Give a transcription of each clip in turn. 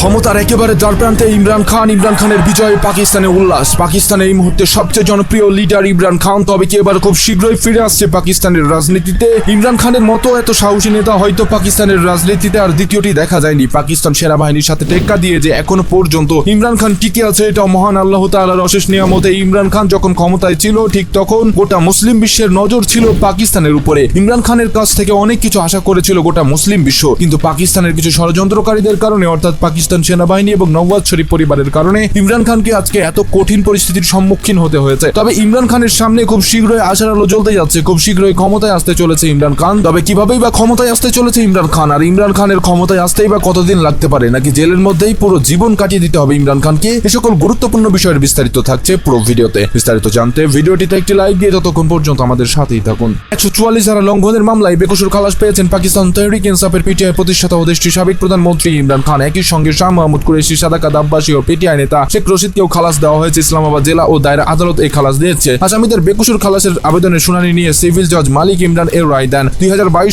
ক্ষমতার একেবারে দ্বারপ্রান্তে ইমরান খান, ইমরান খানের বিজয়ে পাকিস্তানে উল্লাস। পাকিস্তানে এই মুহূর্তে সবচেয়ে জনপ্রিয় লিডার ইমরান খান, তবে কি এবার খুব শীঘ্রই ফিরে আসছে পাকিস্তানের রাজনীতিতে? ইমরান খানের মতো এত সাহসী নেতা হয়তো পাকিস্তানের রাজনীতিতে আর দ্বিতীয়টি দেখা যায়নি। পাকিস্তান সেনাবাহিনীর সাথে টেক্কা দিয়ে যে এখনও পর্যন্ত ইমরান খান টিকে আছে এটা মহান আল্লাহ তাআলার অশেষ নিয়ামতে ইমরান খান যখন ক্ষমতায় ছিল, ঠিক তখন গোটা মুসলিম বিশ্বের নজর ছিল পাকিস্তানের উপরে। ইমরান খানের কাছ থেকে অনেক কিছু আশা করেছিল গোটা মুসলিম বিশ্ব। কিন্তু পাকিস্তানের কিছু ষড়যন্ত্রকারীদের কারণে, অর্থাৎ পাকিস্তান সেনাবাহিনী এবং নওয়াজ শরীফ পরিবারের কারণে ইমরান খানকে আজকে এত কঠিন পরিস্থিতির সম্মুখীন হতে হয়েছে। তবে ইমরান খানের সামনে খুব শীঘ্রই আশার আলো জ্বলতে যাচ্ছে, খুব শীঘ্রই ক্ষমতায় আসতে চলেছে ইমরান খান। তবে কিভাবেই বা ক্ষমতায় আসতে চলেছে ইমরান খান আর ইমরান খানের ক্ষমতায় আসতেই বা কতদিন লাগতে পারে, নাকি জেলের মধ্যেই পুরো জীবন কাটিয়ে দিতে হবে ইমরান খানকে? এ সকল গুরুত্বপূর্ণ বিষয়ের বিস্তারিত থাকছে পুরো ভিডিওতে। বিস্তারিত জানতে ভিডিওটিতে একটি লাইক দিয়ে ততক্ষণ পর্যন্ত আমাদের সাথেই থাকুন। একশো চুয়াল্লিশ ধারা লঙ্ঘনের মামলায় বেকসুর খালাস পেয়েছেন পাকিস্তান তহরিক ইনসাফের পিটিআই প্রতিষ্ঠাতা ও দেশটির সাবেক প্রধানমন্ত্রী ইমরান খান। একই সঙ্গে শাহ মাহমুদ কুরেশি সাদাকাত আব্বাসী ও পিটিআই নেতা শেখ রশিদকেও খালাস দেওয়া হয়েছে। ইসলামাবাদ জেলা ও দায়রা আদালত এই খালাস দিয়েছে। আসামিদের বেকসুর খালাসের আবেদনের শুনানি নিয়ে সিভিল জজ মালিক ইমরান এর রায় দেন। দুই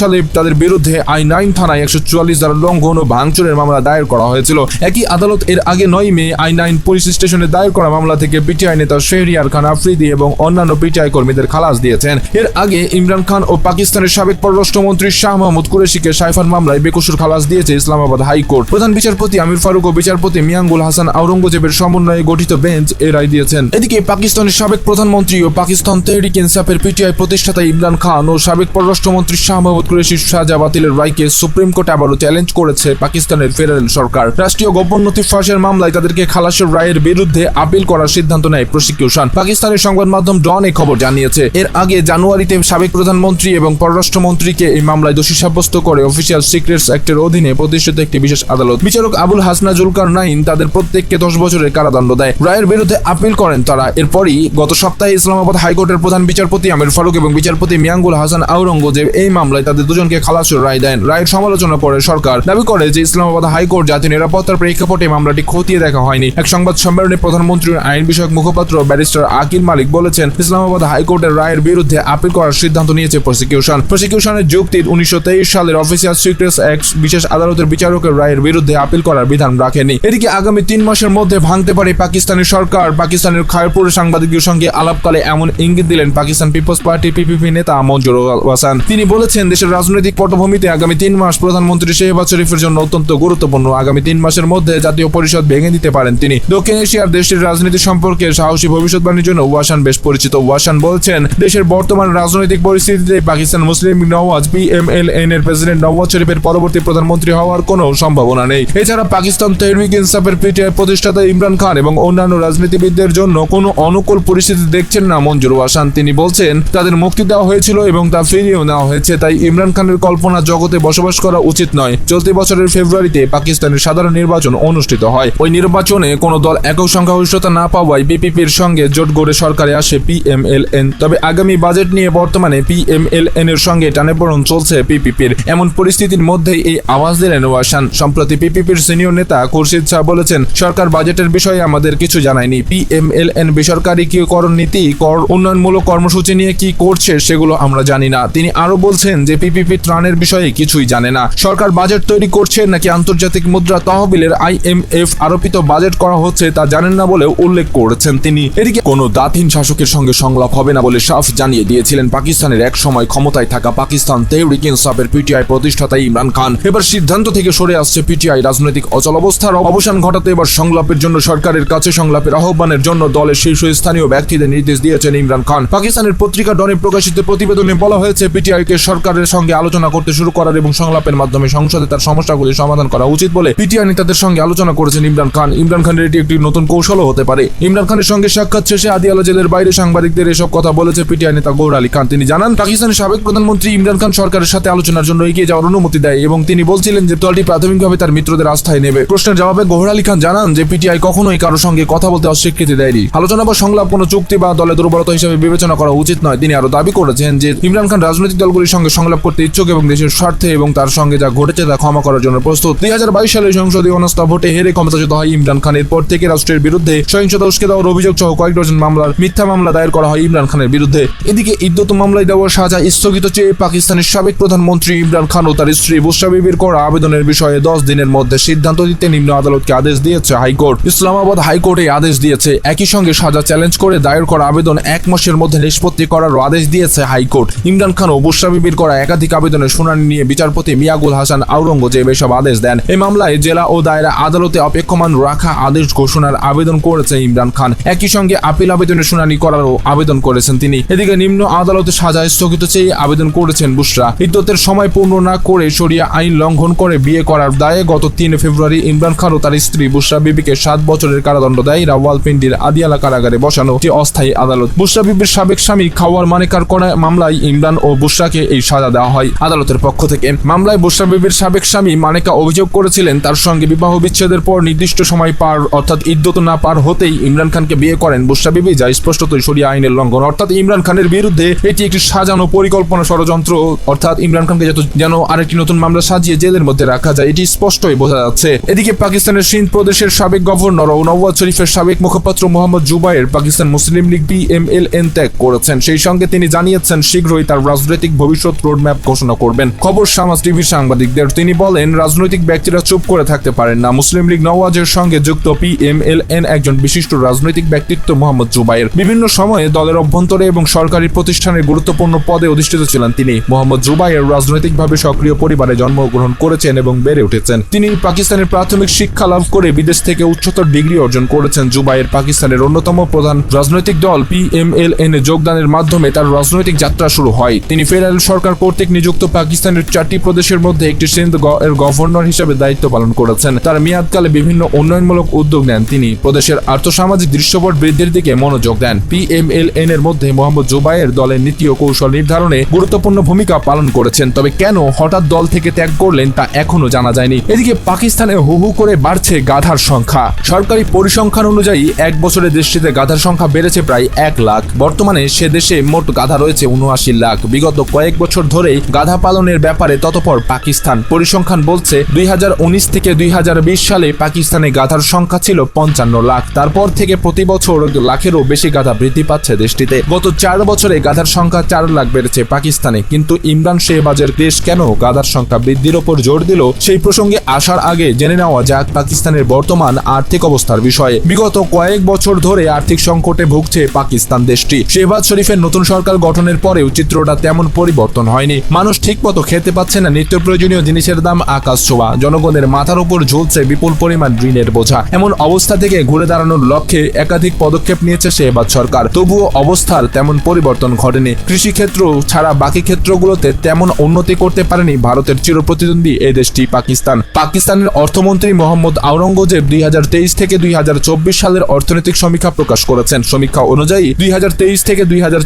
সালে তাদের বিরুদ্ধে আই নাইন থানায় একশো চুয়াল্লিশ ধারা লঙ্ঘন ও ভাঙচুরের মামলা দায়ের করা হয়েছিল। একই আদালত এর আগে নয় মে আই নাইন পুলিশ স্টেশনে দায়ের করা মামলা থেকে পিটিআই নেতা শেহরিয়ার খান আফ্রিদি এবং অন্যান্য পিটিআই কর্মীদের খালাস দিয়েছেন। এর আগে ইমরান খান ও পাকিস্তানের সাবেক পররাষ্ট্রমন্ত্রী শাহ মাহমুদ কুরেশিকে সাইফান মামলায় বেকসুর খালাস দিয়েছে ইসলামাবাদ হাইকোর্ট। প্রধান বিচারপতি আমির ফারুক ও বিচারপতি মিয়াঙ্গুল হাসান আওরঙ্গজেবের সমন্বয়ে গঠিত বেঞ্চ এ রায় দিয়েছেন। এদিকে পাকিস্তানের সাবেক প্রধানমন্ত্রী ও পাকিস্তান তেহরিক ইনসাফের পিটিআই প্রতিষ্ঠাতা ইমরান খান ও সাবেক পররাষ্ট্রমন্ত্রী শাহ মাহমুদ কুরেশির সাজা বাতিলের রায়কে সুপ্রিম কোর্ট আবারও চ্যালেঞ্জ করেছে পাকিস্তানের ফেডারেল সরকার। রাষ্ট্রীয় গোপননথি ফাঁসের মামলায় তাদেরকে খালাসের রায়ের বিরুদ্ধে আপিল করার সিদ্ধান্ত নেয় প্রসিকিউশন। পাকিস্তানের সংবাদ মাধ্যম ডন এই খবর জানিয়েছে, এর আগে জানুয়ারিতে সাবেক প্রধানমন্ত্রী এবং পররাষ্ট্রমন্ত্রীকে এই মামলায় দোষী সাব্যস্ত করে অফিসিয়াল সিক্রেটস অ্যাক্টের অধীনে প্রতিষ্ঠিত একটি বিশেষ আদালত। বিচারক আবুল হাসনা জুলকার নাইন তাদের প্রত্যেককে দশ বছরের কারাদণ্ড দেয়। রায়ের বিরুদ্ধে আপিল করেন তারা। এরপরই গত সপ্তাহে ইসলামাবাদ হাইকোর্টের প্রধান বিচারপতি আমির ফারুক এবং বিচারপতি মিয়াঙ্গুল হাসান আওরঙ্গজেব এই মামলায় তাদের দুজনকে খালাসের রায় দেন। রায়ের সমালোচনা করে সরকার দাবি করে যে ইসলামাবাদ হাইকোর্ট জাতীয় নিরাপত্তার প্রেক্ষাপটে মামলাটি খতিয়ে দেখা হয়নি। এক সংবাদ সম্মেলনে প্রধানমন্ত্রীর আইন বিষয়ক মুখপাত্র ব্যারিস্টার আকিল মালিক বলেছেন, ইসলামাবাদ হাইকোর্টের রায়ের বিরুদ্ধে আপিল করার সিদ্ধান্ত নিয়েছে প্রসিকিউশন। প্রসিকিউশনের যুক্তির উনিশশো সালের অফিসিয়াল সিক্রেটস অ্যাক্ট বিশেষ আদালতের বিচারকের রায়ের বিরুদ্ধে আপিল করার বিধান রাখেনি। এদিকে আগামী তিন মাসের মধ্যে ভাঙতে পারে পাকিস্তানের সরকার। পাকিস্তানের খায়রপুর সাংবাদিকদের সঙ্গে আলাপকালে এমন ইঙ্গিত দিলেন পাকিস্তান পিপলস পার্টি পিপিপি নেতা মঞ্জুর হাসান। তিনি বলেছেন, দেশের রাজনৈতিক পটভূমিতে আগামী তিন মাস প্রধানমন্ত্রী শেহবাজ শরীফের জন্য অত্যন্ত গুরুত্বপূর্ণ। আগামী তিন মাসের মধ্যে জাতীয় পরিষদ ভেঙে দিতে পারেন তিনি। দক্ষিণ এশিয়ার দেশটির রাজনীতি সম্পর্কে সাহসী ভবিষ্যৎবাণীর জন্য ওয়াসান বেশ পরিচিত। ওয়াসান বলছেন, দেশের বর্তমান রাজনৈতিক পরিস্থিতিতে পাকিস্তান মুসলিম নওয়াজ পিএমএলএন এর প্রেসিডেন্ট নওয়াজ শরীফের পরবর্তী প্রধানমন্ত্রী হওয়ার কোনো সম্ভাবনা নেই। এছাড়া পাকিস্তান তহরিক ইনসাফের পিটিআই প্রতিষ্ঠাতা ইমরান খান এবং অন্যান্য রাজনীতিবিদদের জন্য কোনো অনুকূল পরিস্থিতি দেখছেন না মঞ্জুর ওয়াসান। তিনি বলছেন, তাদের মুক্তি দেওয়া হয়েছিল এবং তা ফিরিয়েও নেওয়া হয়েছে, তাই ইমরান খানের কল্পনা জগতে বসবাস করা উচিত নয়। চলতি বছরের ফেব্রুয়ারিতে পাকিস্তানের সাধারণ নির্বাচন অনুষ্ঠিত হয়। ওই নির্বাচনে কোনো দল একক সংখ্যাগরিষ্ঠতা না পাওয়ায় বিপিপির সঙ্গে জোট গড়ে সরকারে আসে পিএমএলএন। তবে আগামী বাজেট নিয়ে বর্তমানে পিএমএলএন এর সঙ্গে টানেপড়ন চলছে পিপিপির। এমন পরিস্থিতির মধ্যেই এই আওয়াজ দিলেন ওয়াসান। সম্প্রতি পিপিপির সিনিয়র নেতা খুরশিদ শাহ বলেছেন, সরকার বাজেটের বিষয়ে আমাদের কিছু জানায়নি। পিএমএলএন বেসরকারীকরণ নীতি, কর উন্নয়নমূলক কর্মসূচি নিয়ে কি করছে সেগুলো আমরা জানি না। তিনি আরও বলছেন যে, পিপিপি ত্রাণের বিষয়ে কিছুই জানে না। সরকার বাজেট তৈরি করছে নাকি আন্তর্জাতিক মুদ্রা তহবিলের আইএমএফ আরোপিত বাজেট করা হচ্ছে তা জানেন না বলেও উল্লেখ করেছেন তিনি। এদিকে কোনো দাঁতহীন শাসকের সঙ্গে সংলাপ হবে না বলে সাফ জানিয়ে দিয়েছিলেন পাকিস্তানের এক সময় ক্ষমতায় থাকা পাকিস্তান তেহরিক ইনসাফের পিটিআই প্রতিষ্ঠাতা ইমরান খান। এবার সিদ্ধান্ত থেকে সরে আসছে পিটিআই রাজনৈতিক অচলাবস্থার অবসান ঘটাতে এবার সংলাপের জন্য সরকারের কাছে সংলাপের আহ্বানের জন্য দলের শীর্ষস্থানীয় ব্যক্তিদের নির্দেশ দিয়েছেন ইমরান খান। পাকিস্তানের পত্রিকা ডনে প্রকাশিত প্রতিবেদনে বলা হয়েছে পিটিআই কে সরকারের সঙ্গে আলোচনা করতে শুরু করার এবং সংলাপের মাধ্যমে সংসদে তার সমস্যাগুলি সমাধান করা উচিত বলে পিটিআই নেতাদের সঙ্গে আলোচনা করেছেন ইমরান খান। ইমরান খানের এটি একটি নতুন কৌশলও হতে পারে। ইমরান খানের সঙ্গে সাক্ষাৎ শেষে আদিয়ালা জেলের বাইরে সাংবাদিকদের এসব কথা বলেছে পিটিআই নেতা গৌর আলী খান। তিনি জানান, পাকিস্তানের সাবেক প্রধানমন্ত্রী ইমরান খান সরকারের সাথে আলোচনার জন্য এগিয়ে যাওয়ার অনুমতি দেয় এবং তিনি বলছিলেন যে দলটি প্রাথমিকভাবে তার মিত্রদের আস্থায় নেবে। প্রশ্নের জবাবে গৌর আলী খান জানান যে পিটিআই কখনোই কারও সঙ্গে কথা বলতে অস্বীকৃতি দেয়নি। আলোচনা বা সংলাপ কোনো চুক্তি বা দলের দুর্বলতা হিসেবে বিবেচনা করা উচিত নয়। তিনি আরও দাবি করেছেন যে ইমরান খান রাজনৈতিক দলগুলির সঙ্গে সংলাপ করতে ইচ্ছুক এবং দেশের স্বার্থে এবং তার সঙ্গে যা ঘটেছে তা ক্ষমা করার জন্য প্রস্তুত। দুই হাজার বাইশ সালে সংসদীয় অনাস্থা ভোটে হেরে ক্ষমতাচ্যুত হয় ইমরান খান। এরপর থেকে রাষ্ট্রের বিরুদ্ধে সহিংসতা উস্কে দেওয়ার অভিযোগ সহ কয়েক ডজন মামলার মিথ্যা মামলা দায়ের করা হয় ইমরান খানের বিরুদ্ধে। এদিকে ইদ্যত মামলায় দেওয়া সাজা স্থগিত চেয়ে পাকিস্তানের সাবেক প্রধানমন্ত্রী ইমরান খান ও তার স্ত্রী বুসরা বিবির করা আবেদনের বিষয়ে দশ দিনের মধ্যে সিদ্ধান্ত সিদ্ধান্ত দিতে নিম্ন আদালতকে আদেশ দিয়েছে হাইকোর্ট। ইসলামাবাদ হাইকোর্টে আদেশ দিয়েছে, একই সঙ্গে সাজা চ্যালেঞ্জ করে দায়ের করা আবেদন এক মাসের মধ্যে নিষ্পত্তি করারও আদেশ দিয়েছে হাইকোর্ট। ইমরান খান ও বুশরা বিবির করা একাধিক আবেদনের শুনানি নিয়ে বিচারপতি মিয়াগুল হাসান আওরঙ্গজেব এসব আদেশ দেন। এই মামলায় জেলা ও দায়রা আদালতে অপেক্ষমান রাখা আদেশ ঘোষণার আবেদন করেছে ইমরান খান। একই সঙ্গে আপিল আবেদনের শুনানি করারও আবেদন করেছেন তিনি। এদিকে নিম্ন আদালতে সাজা স্থগিত চেয়ে আবেদন করেছেন বুশরা ইদ্যতের সময় পূর্ণ না করে সরিয়া আইন লঙ্ঘন করে বিয়ে করার দায়ে গত তিন ফেব্রুয়ারি ইমরান খান ও তার স্ত্রী বুশরা বিবিকে সাত বছরের কারাদণ্ড দেয়। রাওয়ালপিন্ডির আদিয়ালা কারাগারে বসানো একটি অস্থায়ী আদালত। বুশরা বিবির সাবেক স্বামী খাওয়ার মানেকার করা মামলায় ইমরান ও বুশরাকে এই সাজা দেওয়া হয় আদালতের পক্ষ থেকে। মামলায় বুশরা বিবির সাবেক স্বামী মানেকা অভিযোগ করেছিলেন, তার সঙ্গে বিবাহ বিচ্ছেদের পর নির্দিষ্ট সময় পার, অর্থাৎ ইদ্যত না পার হতেই ইমরান খানকে বিয়ে করেন বুশরা বিবি, যা স্পষ্টতই সরিয়া আইনের লঙ্ঘন। অর্থাৎ ইমরান খানের বিরুদ্ধে এটি একটি সাজানো পরিকল্পনা ষড়যন্ত্র, অর্থাৎ ইমরান খানকে যেন আরেকটি নতুন মামলা সাজিয়ে জেলের মধ্যে রাখা যায়, এটি স্পষ্টই বোঝা যাচ্ছে। এদিকে পাকিস্তানের সিন্ধ প্রদেশের সাবেক গভর্নর ও নওয়াজ শরীফের সাবেক মুখপাত্র মোহাম্মদ জুবাইর পাকিস্তান মুসলিম লীগ পিএমএলএন ত্যাগ করেছেন। সেই সঙ্গে তিনি জানিয়েছেন, শীঘ্রই তার রাজনৈতিক ভবিষ্যৎ রোডম্যাপ ঘোষণা করবেন। খবর সামাজ টিভির সাংবাদিকদের। তিনি বলেন, রাজনৈতিক ব্যক্তিরা চুপ করে থাকতে পারেন না। মুসলিম লীগ নওয়াজের সঙ্গে যুক্ত পিএমএলএন একজন বিশিষ্ট রাজনৈতিক ব্যক্তিত্ব মোহাম্মদ জুবাইর। বিভিন্ন সময়ে দলের অভ্যন্তরে এবং সরকারি প্রতিষ্ঠানের গুরুত্বপূর্ণ পদে অধিষ্ঠিত ছিলেন তিনি। মোহাম্মদ জুবাইর রাজনৈতিকভাবে সক্রিয় পরিবারে জন্মগ্রহণ করেছেন এবং বেড়ে উঠেছেন। তিনি পাকিস্তানের প্রাথমিক শিক্ষা লাভ করে বিদেশ থেকে উচ্চতর ডিগ্রি অর্জন করেছেন জুবাইর, পাকিস্তানের অন্যতম প্রধান রাজনৈতিক দল পিএমএলএন এ যোগদানের মাধ্যমে তার রাজনৈতিক যাত্রা শুরু হয়। তিনি ফেডারেল সরকার কর্তৃক নিযুক্ত পাকিস্তানের চারটি প্রদেশের মধ্যে একটি সিন্ধ এর গভর্নর হিসেবে দায়িত্ব পালন করেছেন। তার মেয়াদকালে বিভিন্ন উন্নয়নমূলক উদ্যোগ নেন তিনি। প্রদেশের আর্থসামাজিক দৃশ্যপট বৃদ্ধির দিকে মনোযোগ দেন। পিএমএলএন এর মধ্যে মোহাম্মদ জুবাইয়ের দলের নীতি ও কৌশল নির্ধারণে গুরুত্বপূর্ণ ভূমিকা পালন করেছেন। তবে কেন হঠাৎ দল থেকে ত্যাগ করলেন তা এখনও জানা যায়নি। এদিকে পাকিস্তানে হু হু করে বাড়ছে গাধার সংখ্যা। সরকারি পরিসংখ্যান অনুযায়ী এক বছরে দেশটিতে গাধার সংখ্যা বেড়েছে প্রায় এক লাখ। বর্তমানে সে দেশে মোট গাধা রয়েছে উনআশি লাখ। বিগত কয়েক বছর ধরেই গাধা পালনের ব্যাপারে ততপর পাকিস্তান পরিসংখ্যান বলছে, দুই হাজার উনিশ থেকে দুই হাজার বিশ সালে পাকিস্তানে গাধার সংখ্যা ছিল পঞ্চান্ন লাখ। তারপর থেকে প্রতি বছর লাখেরও বেশি গাধা বৃদ্ধি পাচ্ছে দেশটিতে। গত চার বছরে গাধার সংখ্যা চার লাখ বেড়েছে পাকিস্তানে। কিন্তু ইমরান শেহবাজের দেশ কেন গাধার সংখ্যা বৃদ্ধির ওপর জোর দিল, সেই প্রসঙ্গে আসার আগে জেনে নেওয়া যাক পাকিস্তানের বর্তমান আর্থিক অবস্থার বিষয়ে। বিগত কয়েক বছর ধরে আর্থিক সংকটে ভুগছে পাকিস্তান দেশটি। শেহবাজ শরীফের নতুন সরকার গঠনের পরেও চিত্রটা তেমন পরিবর্তন হয়নি। মানুষ ঠিকমতো খেতে পাচ্ছে না নিত্য প্রয়োজনীয় জিনিসের দাম আকাশ ছোঁয়া। জনগণের মাথার উপর ঝুলছে বিপুল পরিমাণ ঋণের বোঝা। এমন অবস্থা থেকে ঘুরে দাঁড়ানোর লক্ষ্যে একাধিক পদক্ষেপ নিয়েছে শেহবাজ সরকার। তবুও অবস্থার তেমন পরিবর্তন ঘটেনি। কৃষিক্ষেত্র ছাড়া বাকি ক্ষেত্রগুলোতে তেমন উন্নতি করতে পারেনি ভারতের চিরপ্রতিদ্বন্দ্বী এ দেশটি, পাকিস্তান। পাকিস্তানের অর্থমন্ত্রী মোহাম্মদ আওরঙ্গজেব দুই হাজার তেইশ থেকে দুই হাজার চব্বিশ সালের অর্থনৈতিক সমীক্ষা প্রকাশ করেছেন। সমীক্ষা অনুযায়ী, দুই হাজার তেইশ থেকে দুই হাজার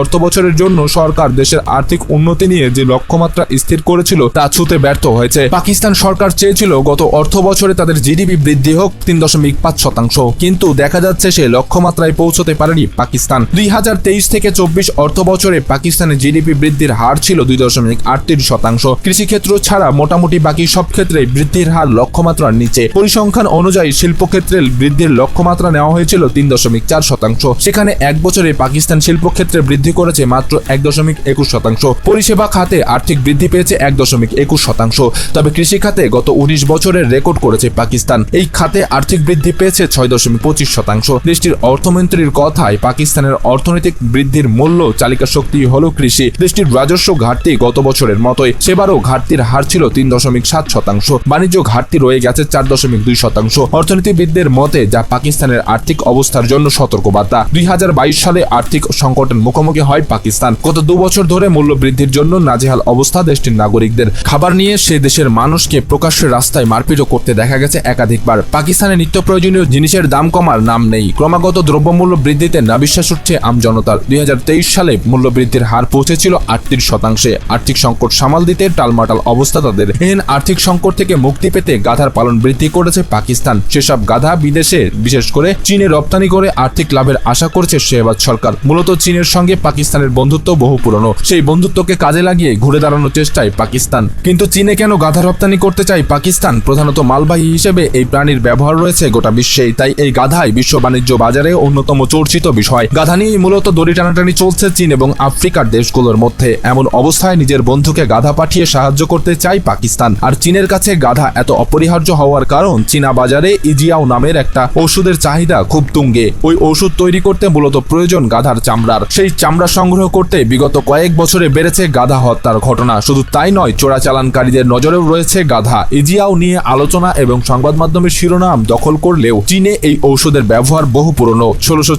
অর্থ বছরের জন্য সরকার দেশের আর্থিক উন্নতি নিয়ে যে লক্ষ্যমাত্রা স্থির করেছিল তা ছুতে ব্যর্থ হয়েছে। পাকিস্তান সরকার চেয়েছিল গত অর্থ বছরে তাদের জিডিপি বৃদ্ধি হোক তিন দশমিক পাঁচ শতাংশ। কিন্তু দেখা যাচ্ছে সে লক্ষ্যমাত্রায় পৌঁছতে পারেনি পাকিস্তান। দুই হাজার তেইশ থেকে চব্বিশ অর্থ বছরে পাকিস্তানের জিডিপি বৃদ্ধির হার ছিল দুই দশমিক আটত্রিশ শতাংশ। কৃষিক্ষেত্র ছাড়া মোটামুটি বাকি সব ক্ষেত্রে বৃদ্ধির হার লক্ষ্যমাত্রার নিচে। পরিসংখ্যান অনুযায়ী শিল্পক্ষেত্রে বৃদ্ধির লক্ষ্যমাত্রা নেওয়া হয়েছিল তিন দশমিক চার শতাংশ। সেখানে এক বছরে পাকিস্তান শিল্পক্ষেত্রে বৃদ্ধি করেছে মাত্র এক দশমিক একুশ শতাংশ। পরিষেবা খাতে আর্থিক বৃদ্ধি পেয়েছে এক দশমিক একুশ শতাংশ। তবে কৃষি খাতে গত উনিশ বছরের রেকর্ড করেছে পাকিস্তান। এই খাতে আর্থিক বৃদ্ধি পেয়েছে ছয় দশমিক পঁচিশ শতাংশ। দেশটির অর্থমন্ত্রীর কথায়, পাকিস্তানের অর্থনৈতিক বৃদ্ধির মূল্য, চালিকা শক্তি হল কৃষি। দেশটির রাজস্ব ঘাটতি গত বছরের মতোই। সেবারও ঘাটতির হার ছিল তিন দশমিক সাত শতাংশ। বাণিজ্য ঘাটতি রয়ে গেছে চার দশমিক দুই শতাংশ। অর্থনীতিবিদদের মতে, যা পাকিস্তানের আর্থিক অবস্থার জন্য সতর্কবার্তা। দুই হাজার বাইশ সালে আর্থিক সংকটের মুখোমুখি হয় পাকিস্তান। গত দু বছর ধরে মূল্য বৃদ্ধির জন্য নাজেহাল অবস্থা দেশটির নাগরিকদের। খাবার নিয়ে সে দেশের মানুষকে প্রকাশ্যে রাস্তায় মারপিটও করতে দেখা গেছে একাধিকবার। পাকিস্তানে নিত্য প্রয়োজনীয় জিনিসের দাম কমার নাম নেই। ক্রমাগত দ্রব্যমূল্য বৃদ্ধিতে নাবিশ্বাস উঠছে আমজনতার দুই হাজার তেইশ সালে মূল্য বৃদ্ধির হার পৌঁছেছিল আটত্রিশ শতাংশে। আর্থিক সংকট সামাল দিতে টালমাটাল অবস্থা তাদের। এহেন আর্থিক সংকট থেকে মুক্তি পেতে গাধার পালন বৃদ্ধি করেছে পাকিস্তান। সেসব গাধা বিদেশে, বিশেষ করে চীনে রপ্তানি করে আর্থিক লাভের আশা করছে শেহবাজ সরকার। মূলত চীনের সঙ্গে পাকিস্তানের বন্ধুত্ব বহু পুরনো। সেই বন্ধুত্বকে কাজে লাগিয়ে ঘুরে দাঁড়ানোর চেষ্টায় পাকিস্তান। কিন্তু চীনে কেন গাধা রপ্তানি করতে চায় পাকিস্তান? প্রধানত মালবাহী হিসেবে এই প্রাণীর ব্যবহার রয়েছে গোটা বিশ্বে তাই এই গাধাই বিশ্ব বাণিজ্য বাজারে অন্যতম চর্চিত বিষয়। গাধা নিয়েই মূলত দড়ি টানাটানি চলছে চীন এবং আফ্রিকার দেশগুলোর মধ্যে। এমন অবস্থায় নিজের বন্ধুকে গাধা পাঠিয়ে সাহায্য করতে চায় পাকিস্তান। আর চীনের কাছে গাধা এত অপরিহার্য হওয়ার কারণ চীনা বাজারে ইজিয়াও নামের একটা ওষুধের চাহিদা খুব তুঙ্গে। ওই ওষুধ তৈরি করতে মূলত প্রয়োজন গাধার চামড়ার। সেই চামড়া সংগ্রহ করতে বিগত কয়েক বছরে বেড়েছে গাধা হত্যার ঘটনা। শুধু তাই নয়, চোরাচালানকারীদের নজরেও রয়েছে গাধা। ইজিয়াও নিয়ে আলোচনা এবং সংবাদ মাধ্যমের শিরোনাম দখল করলেও চীনে এই ঔষধের ব্যবহার বহু পুরনো। ষোলোশো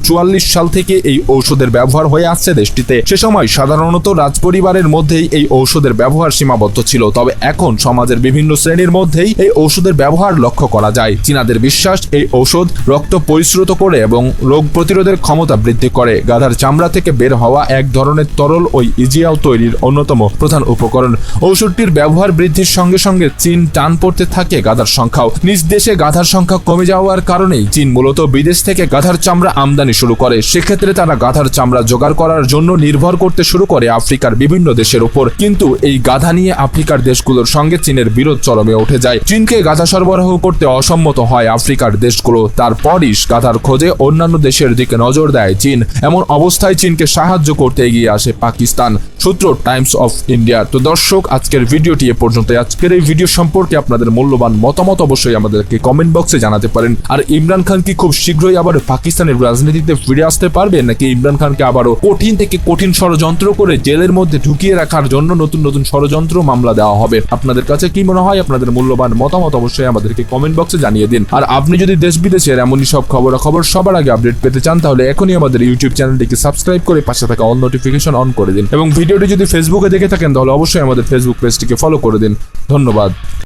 সাল থেকে এই ঔষধের ব্যবহার হয়ে আসছে দেশটিতে। সে সময় সাধারণত রাজপরিবারের মধ্যেই এই ঔষধের ব্যবহার সীমাবদ্ধ ছিল। তবে এখন সমাজের বিভিন্ন শ্রেণির মধ্যেই এই ঔষধের ব্যবহার লক্ষ্য করা যায়। চীনাদের বিশ্বাস, এই ঔষধ রক্ত পরিশ্রুত করে এবং রোগ প্রতিরোধের ক্ষমতা বৃদ্ধি করে। গাধার চামড়া থেকে বের হওয়া এক ধরনের তরল ওই ইজিয়াও তৈরির অন্যতম প্রধান উপকরণ। ঔষধটির ব্যবহার বৃদ্ধির সঙ্গে সঙ্গে চীন টান পড়তে থাকে গাধার সংখ্যাও। নিজ দেশে গাধার সংখ্যা কমে যাওয়ার কারণেই চীন মূলত বিদেশ থেকে গাধার চামড়া আমদানি শুরু করে। সেক্ষেত্রে তারা গাধার চামড়া জোগাড় করার জন্য নির্ভর করতে শুরু করে আফ্রিকার বিভিন্ন দেশের উপর। কিন্তু এই গাধা নিয়ে আফ্রিকার দেশগুলোর সঙ্গে চীনের বিরোধ চরমে উঠে যায়। চীনকে গাধা সরবরাহ করতে অসম্মত হয় আফ্রিকার দেশগুলো। তারপরই গাধার খোঁজে অন্যান্য দেশের দিকে নজর দেয় চীন। এমন অবস্থায় চীনকে সাহায্য করতে এগিয়ে আসে পাকিস্তান, সূত্র টাইমস অফ ইন্ডিয়া। তো দর্শক, আজকের ভিডিওটি এ পর্যন্ত। আজকের এই ভিডিও সম্পর্কে আপনাদের মূল্যবান মতামত অবশ্যই আমাদেরকে কমেন্ট বক্সে জানাতে পারেন। আর ইমরান খান কি খুব শীঘ্রই আবার পাকিস্তানের রাজনীতিতে ফিরে আসতে পারবে? নাকি ইমরান খানকে আবারও কঠিন থেকে কঠিন ষড়যন্ত্র করে জেলের মধ্যে ঢুকিয়ে রাখার জন্য নতুন নতুন ষড়যন্ত্র মামলা দেওয়া হবে? আপনাদের কাছে কি মনে হয়? আপনাদের মূল্যবান মতামত অবশ্যই আমাদেরকে কমেন্ট বক্সে জানিয়ে দিন। আর আপনি যদি দেশ বিদেশের এমনই সব খবরাখবর সবার আগে আপডেট পেতে চান, তাহলে এখনই আমাদের ইউটিউব চ্যানেলটিকে সাবস্ক্রাইব করে পাশে থাকা অল নোটিফিকেশন অন করে দিন। এবং ভিডিওটি যদি ফেসবুকে দেখে থাকেন, তাহলে অবশ্যই আমাদের ফেসবুক পেজটিকে ফলো করে দিন। ধন্যবাদ।